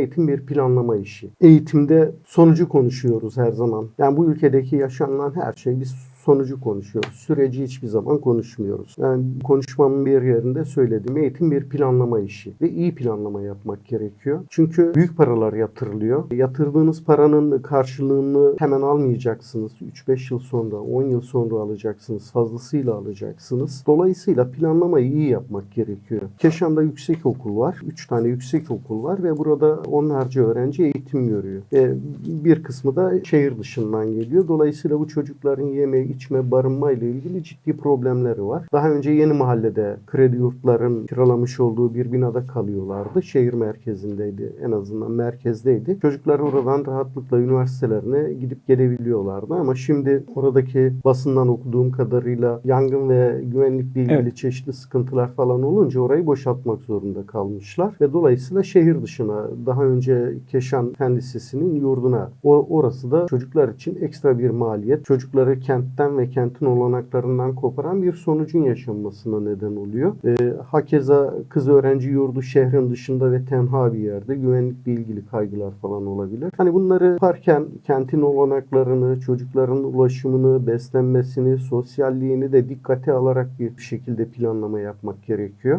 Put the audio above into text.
eğitim bir planlama işi. Eğitimde sonucu konuşuyoruz her zaman. Yani bu ülkedeki yaşanılan her şey biz sonucu konuşuyoruz. Süreci hiçbir zaman konuşmuyoruz. Yani konuşmamın bir yerinde söyledim. Eğitim bir planlama işi ve iyi planlama yapmak gerekiyor. Çünkü büyük paralar yatırılıyor. Yatırdığınız paranın karşılığını hemen almayacaksınız. 3-5 yıl sonra, 10 yıl sonra alacaksınız. Fazlasıyla alacaksınız. Dolayısıyla planlamayı iyi yapmak gerekiyor. Keşan'da yüksek okul var. 3 tane yüksek okul var ve burada onlarca öğrenci eğitim görüyor. Ve bir kısmı da şehir dışından geliyor. Dolayısıyla bu çocukların yeme, içme, barınma ile ilgili ciddi problemleri var. Daha önce yeni mahallede kredi yurtların kiralamış olduğu bir binada kalıyorlardı. Şehir merkezindeydi. En azından merkezdeydi. Çocuklar oradan rahatlıkla üniversitelerine gidip gelebiliyorlardı ama şimdi oradaki basından okuduğum kadarıyla yangın ve güvenlikle ilgili Evet. çeşitli sıkıntılar falan olunca orayı boşaltmak zorunda kalmışlar ve dolayısıyla şehir dışına daha önce Keşan Fen Lisesi'nin yurduna o, orası da çocuklar için ekstra bir maliyet. Çocukları kentten ve kentin olanaklarından koparan bir sonucun yaşanmasına neden oluyor. Ee, hakeza kız öğrenci yurdu şehrin dışında ve tenha bir yerde güvenlikle ilgili kaygılar falan olabilir. Hani bunları yaparken kentin olanaklarını, çocukların ulaşımını, beslenmesini, sosyalliğini de dikkate alarak bir şekilde planlama yapmak gerekiyor.